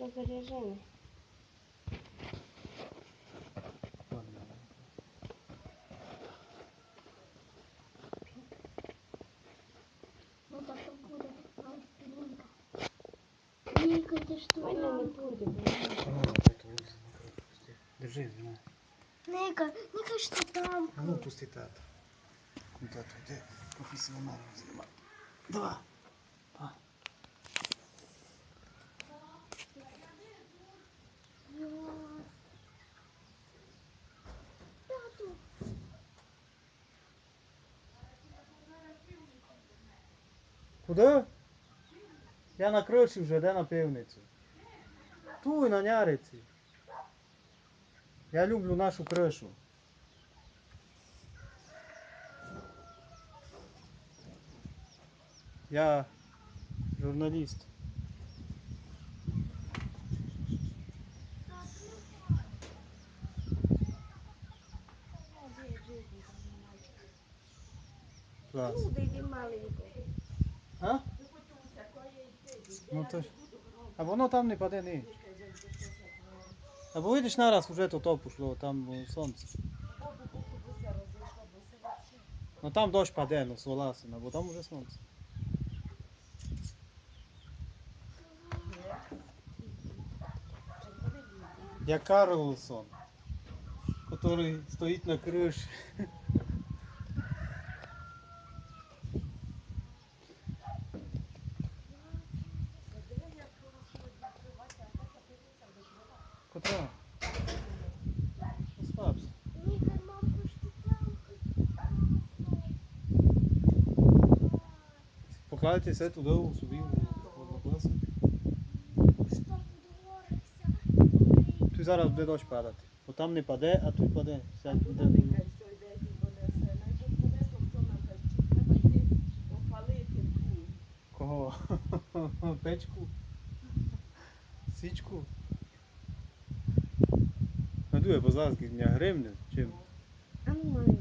Розряжений. Ну так що буде. Ай, Лінка. Лінка, ти ж У мене не тут. буде, бо я Держи, знімай. Ника, Ника, що там? А ну пусти тата. Ну тато, йди професіонально знімай. Два. Два. Куди? Я на криші вже, де на пивницю. Туй на няриці. Я люблю нашу кришу. Я журналіст. Клас. Де він маленький. А? Ну то ж. А воно там не паде нич. Або видиш нараз вже то то пішло, там о, сонце. Ну там дощ паде, ну согласен, або там уже сонце. Я Карлсон, который стоит на крыше. Котра? Розслабся. Ника, мамка, що там? Покладайте туди у собі в однокласник. Що подговорився? Тут зараз буде дощ падати. Бо там не паде, а тут паде. Сядь А де туди не- нехай все йде Надує, бо зараз дня гривня. Чим? А ну.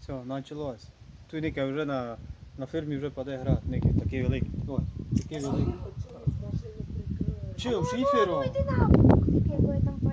Все, почалось. Тут Ника вже на, на фермі вже паде град. Ніки, такий великий. Ой, такий великий. Чи, в прикрили. Чим. Іди на бок, яке там